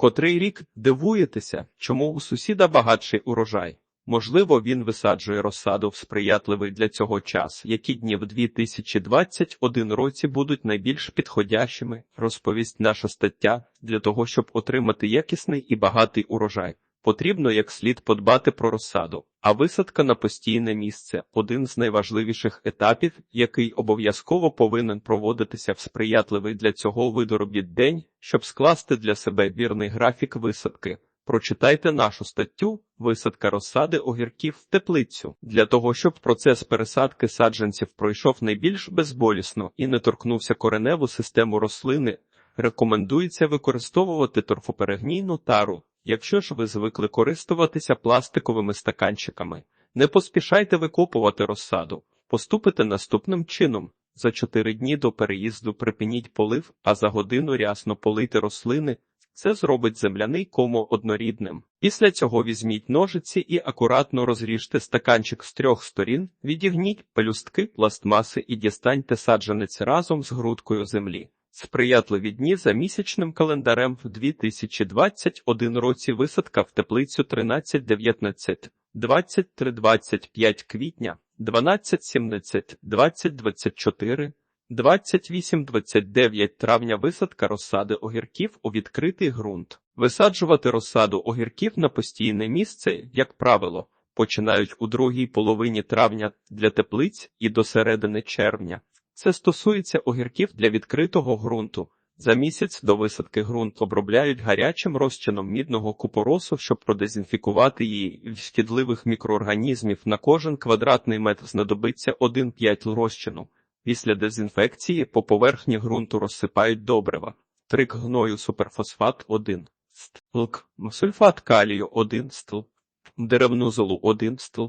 Котрий рік дивуєтеся, чому у сусіда багатший урожай? Можливо, він висаджує розсаду в сприятливий для цього час, які дні в 2021 році будуть найбільш підходящими, розповість наша стаття, для того, щоб отримати якісний і багатий урожай. Потрібно як слід подбати про розсаду, а висадка на постійне місце один з найважливіших етапів, який обов'язково повинен проводитися в сприятливий для цього виду робіт день, щоб скласти для себе вірний графік висадки. Прочитайте нашу статтю Висадка розсади огірків в теплицю для того, щоб процес пересадки саджанців пройшов найбільш безболісно і не торкнувся кореневу систему рослини. Рекомендується використовувати торфоперегнійну тару, якщо ж ви звикли користуватися пластиковими стаканчиками. Не поспішайте викопувати розсаду. Поступите наступним чином. За 4 дні до переїзду припиніть полив, а за годину рясно полийте рослини. Це зробить земляний комо однорідним. Після цього візьміть ножиці і акуратно розріжте стаканчик з трьох сторін, відігніть пелюстки пластмаси і дістаньте саджанець разом з грудкою землі. Сприятливі дні за місячним календарем в 2021 році. Висадка в теплицю 13-19, 23-25 квітня, 12-17, 20-24, 28-29 травня. Висадка розсади огірків у відкритий ґрунт. Висаджувати розсаду огірків на постійне місце, як правило, починають у другій половині травня для теплиць і до середини червня. Це стосується огірків для відкритого ґрунту. За місяць до висадки ґрунт обробляють гарячим розчином мідного купоросу, щоб продезінфікувати її від шкідливих мікроорганізмів. На кожен квадратний метр знадобиться 1,5 розчину. Після дезінфекції по поверхні ґрунту розсипають добрива. Трик гною суперфосфат 1 стлк, сульфат калію 1 стл, деревну золу 1 стл.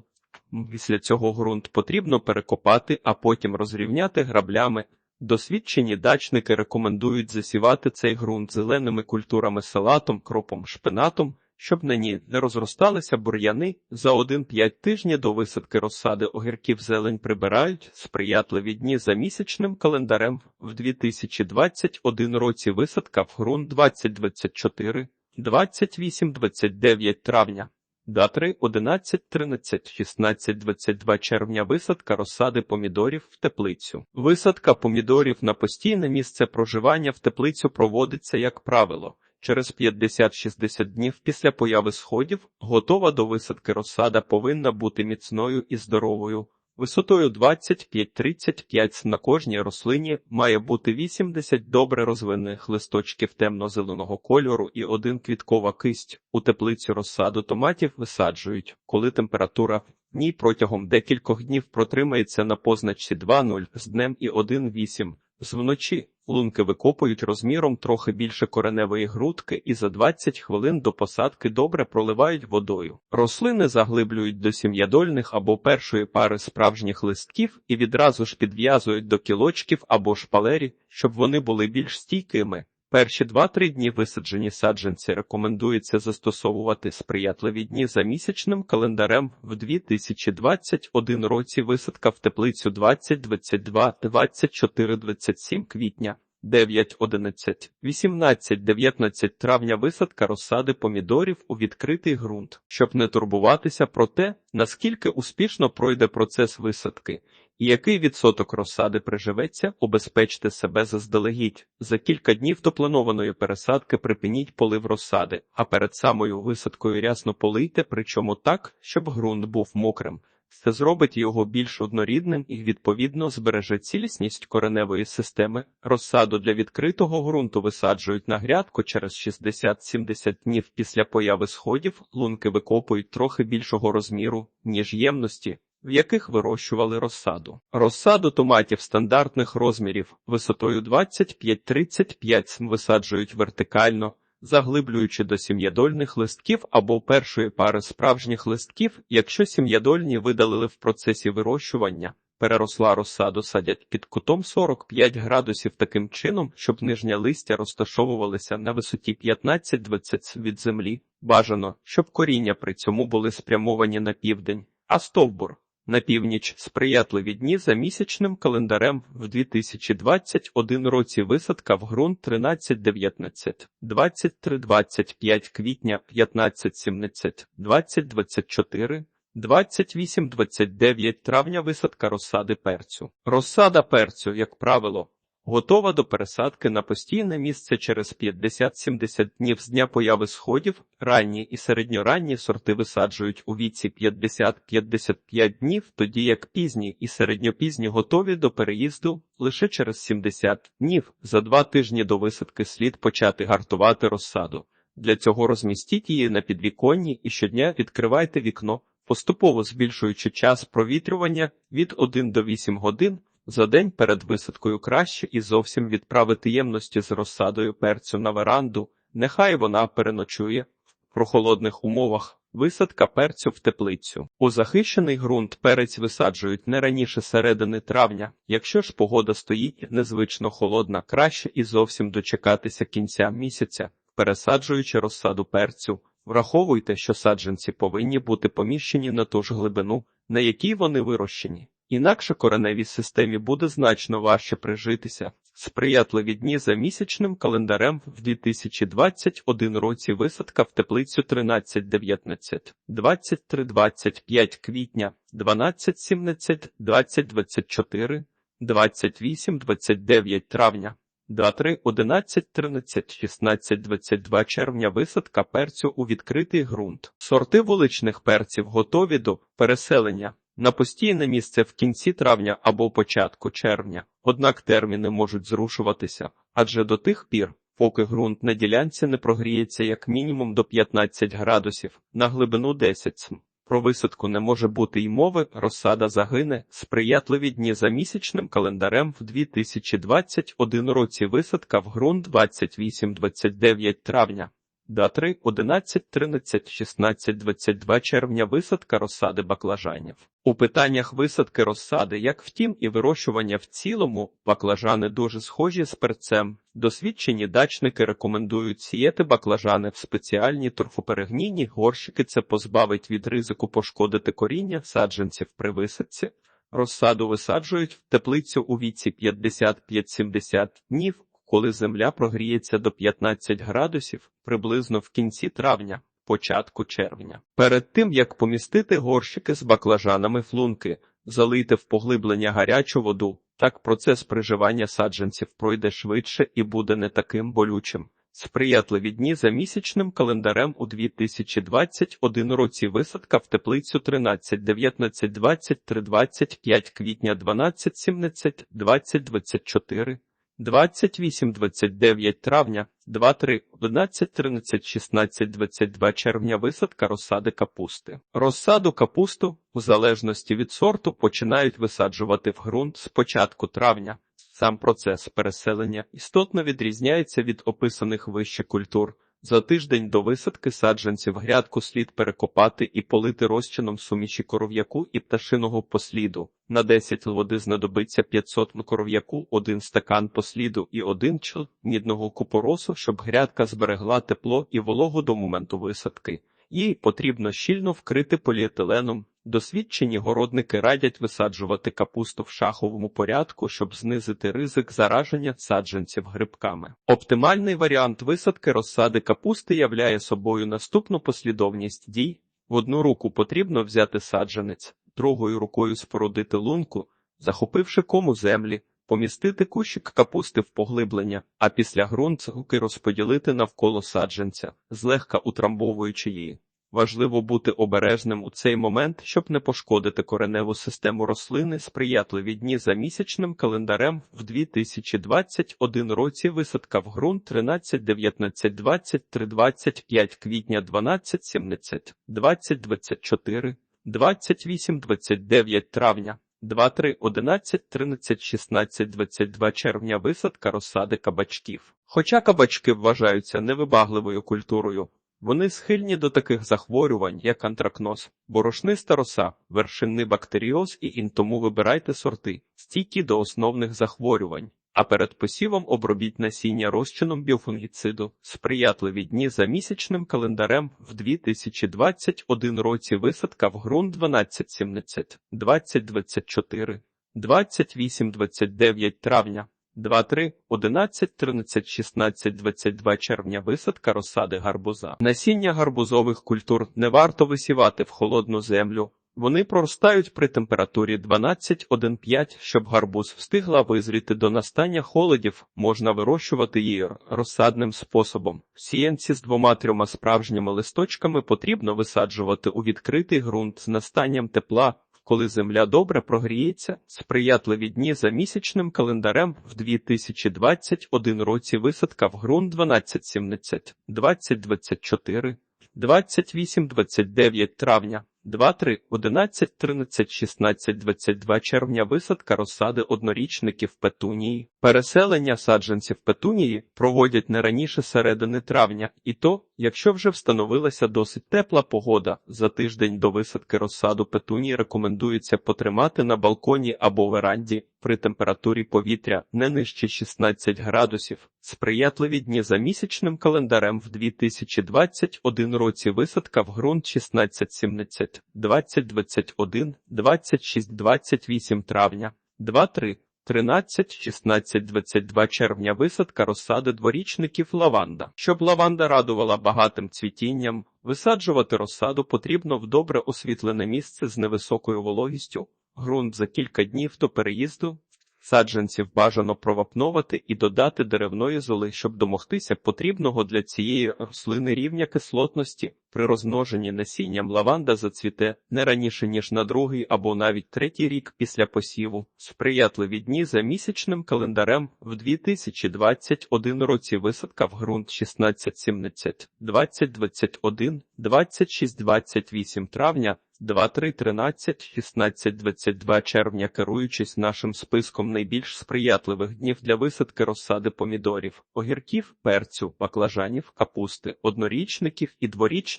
Після цього ґрунт потрібно перекопати, а потім розрівняти граблями. Досвідчені дачники рекомендують засівати цей ґрунт зеленими культурами салатом, кропом, шпинатом, щоб на ній не розросталися бур'яни. За 1-5 тижні до висадки розсади огірків зелень прибирають сприятливі дні за місячним календарем. В 2021 році висадка в ґрунт 2024, 28-29 травня. Датри 11, 13, 16, 22 червня висадка розсади помідорів в теплицю. Висадка помідорів на постійне місце проживання в теплицю проводиться, як правило, через 50-60 днів після появи сходів, готова до висадки розсада повинна бути міцною і здоровою. Висотою 25-35 на кожній рослині має бути 80 добре розвинених листочків темно-зеленого кольору і один квіткова кисть. У теплицю розсаду томатів висаджують, коли температура в ній протягом декількох днів протримається на позначці 2,0 з днем і 1,8. З вночі лунки викопують розміром трохи більше кореневої грудки і за 20 хвилин до посадки добре проливають водою. Рослини заглиблюють до сім'ядольних або першої пари справжніх листків і відразу ж підв'язують до кілочків або шпалері, щоб вони були більш стійкими. Перші 2-3 дні висаджені саджанці рекомендується застосовувати сприятливі дні за місячним календарем в 2021 році. Висадка в теплицю 20, 22, 24, 27 квітня. 9, 11, 18, 19 травня. Висадка розсади помідорів у відкритий ґрунт, щоб не турбуватися про те, наскільки успішно пройде процес висадки, і який відсоток розсади приживеться, убезпечте себе заздалегідь. За кілька днів до планованої пересадки припиніть полив розсади, а перед самою висадкою рясно полийте, причому так, щоб ґрунт був мокрим. Це зробить його більш однорідним і, відповідно, збереже цілісність кореневої системи. Розсаду для відкритого ґрунту висаджують на грядку через 60-70 днів після появи сходів, лунки викопують трохи більшого розміру, ніж ємності, в яких вирощували розсаду. Розсаду томатів стандартних розмірів висотою 25-35 висаджують вертикально заглиблюючи до сім'ядольних листків або першої пари справжніх листків, якщо сім'ядольні видалили в процесі вирощування. Переросла розсаду садять під кутом 45 градусів таким чином, щоб нижня листя розташовувалися на висоті 15-20 від землі. Бажано, щоб коріння при цьому були спрямовані на південь, а стовбур На північ сприятливі дні за місячним календарем в 2021 році. Висадка в ґрунт 13-19, 23-25 квітня 15-17, 20-24, 28-29 травня висадка розсади перцю. Розсада перцю, як правило, готова до пересадки на постійне місце через 50-70 днів з дня появи сходів. Ранні і середньоранні сорти висаджують у віці 50-55 днів, тоді як пізні і середньопізні готові до переїзду лише через 70 днів. За два тижні до висадки слід почати гартувати розсаду. Для цього розмістіть її на підвіконні і щодня відкривайте вікно, поступово збільшуючи час провітрювання від 1 до 8 годин. За день перед висадкою краще і зовсім відправити ємності з розсадою перцю на веранду, нехай вона переночує в прохолодних умовах. Висадка перцю в теплицю. У захищений ґрунт перець висаджують не раніше середини травня. Якщо ж погода стоїть незвично холодна, краще і зовсім дочекатися кінця місяця, пересаджуючи розсаду перцю. Враховуйте, що саджанці повинні бути поміщені на ту ж глибину, на якій вони вирощені. Інакше кореневій системі буде значно важче прижитися. Сприятливі дні за місячним календарем в 2021 році висадка в теплицю 13-19, 23-25 квітня, 12-17, 20-24, 28-29 травня. 2-3, 11, 13, 16, 22 червня висадка перцю у відкритий ґрунт. Сорти вуличних перців готові до переселення на постійне місце в кінці травня або початку червня. Однак терміни можуть зрушуватися, адже до тих пір, поки ґрунт на ділянці не прогріється як мінімум до 15 градусів на глибину 10 см. Про висадку не може бути й мови, розсада загине, сприятливі дні за місячним календарем в 2021 році висадка в ґрунт 28-29 травня. Датри 11, 13, 16, 22 червня висадка розсади баклажанів. У питаннях висадки розсади, як втім і вирощування в цілому, баклажани дуже схожі з перцем. Досвідчені дачники рекомендують сіяти баклажани в спеціальні торфоперегнійні горщики. Це позбавить від ризику пошкодити коріння саджанців при висадці. Розсаду висаджують в теплицю у віці 55-70 днів коли земля прогріється до 15 градусів приблизно в кінці травня, початку червня. Перед тим як помістити горщики з баклажанами флунки, залийте в поглиблення гарячу воду. Так процес приживання саджанців пройде швидше і буде не таким болючим. Сприятливі дні за місячним календарем у 2021 році висадка в теплицю 13, 19, 23, 25 квітня 12, 17, 20, 24, 28-29 травня, 2-3, 11, 13, 16, 22 червня висадка розсади капусти. Розсаду капусту, у залежності від сорту, починають висаджувати в ґрунт з початку травня. Сам процес переселення істотно відрізняється від описаних вище культур. За тиждень до висадки саджанців грядку слід перекопати і полити розчином суміші коров'яку і пташиного посліду. На 10 води знадобиться 500 м коров'яку, 1 стакан посліду і 1 чл мідного купоросу, щоб грядка зберегла тепло і вологу до моменту висадки. Їй потрібно щільно вкрити поліетиленом. Досвідчені городники радять висаджувати капусту в шаховому порядку, щоб знизити ризик зараження саджанців грибками. Оптимальний варіант висадки розсади капусти являє собою наступну послідовність дій. В одну руку потрібно взяти саджанець, другою рукою спорудити лунку, захопивши кому землі, помістити кущик капусти в поглиблення, а після ґрунт руки розподілити навколо саджанця, злегка утрамбовуючи її. Важливо бути обережним у цей момент, щоб не пошкодити кореневу систему рослини сприятливі дні за місячним календарем в 2021 році висадка в ґрунт 13, 19, 23, 25 квітня 12, 17, 20, 24, 28, 29 травня. 2, 3, 11, 13, 16, 22 червня висадка розсади кабачків. Хоча кабачки вважаються невибагливою культурою, вони схильні до таких захворювань, як антракноз, борошниста роса, вершинний бактеріоз і ін, тому вибирайте сорти, стійкі до основних захворювань. А перед посівом обробіть насіння розчином біофунгіциду. Сприятливі дні за місячним календарем в 2021 році висадка в ґрунт 12.17, 20.24, 28.29 травня. 2, 3, 11, 13, 16, 22 червня висадка розсади гарбуза. Насіння гарбузових культур не варто висівати в холодну землю. Вони проростають при температурі 12-1,5, щоб гарбуз встигла визріти до настання холодів, можна вирощувати її розсадним способом. Сіянці з двома-трьома справжніми листочками потрібно висаджувати у відкритий ґрунт з настанням тепла, коли земля добре прогріється, сприятливі дні за місячним календарем в 2021 році висадка в ґрунт 12.17, 20.24, 28-29 травня, 2, 3, 11, 13, 16, 22 червня висадка розсади однорічників петунії. Переселення саджанців петунії проводять не раніше середини травня, і то, якщо вже встановилася досить тепла погода, за тиждень до висадки розсаду петунії рекомендується потримати на балконі або веранді при температурі повітря не нижче 16 градусів. Сприятливі дні за місячним календарем в 2021 році. Висадка в ґрунт 16-17, 20-21, 26-28 травня, 2-3, 13, 16, 22 червня висадка розсади дворічників лаванда. Щоб лаванда радувала багатим цвітінням, висаджувати розсаду потрібно в добре освітлене місце з невисокою вологістю. Ґрунт за кілька днів до переїзду саджанців бажано провапновати і додати деревної золи, щоб домогтися потрібного для цієї рослини рівня кислотності. При розмноженні насінням лаванда зацвіте не раніше ніж на другий або навіть третій рік після посіву. Сприятливі дні за місячним календарем в 2021 році висадка в ґрунт 16-17, 20-21, 26-28 травня. 2, 3, 13, 16, 22 червня, керуючись нашим списком найбільш сприятливих днів для висадки розсади помідорів, огірків, перцю, баклажанів, капусти, однорічників і дворічників,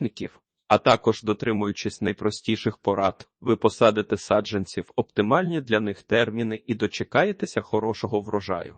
а також дотримуючись найпростіших порад, ви посадите саджанців оптимальні для них терміни і дочекаєтеся хорошого врожаю.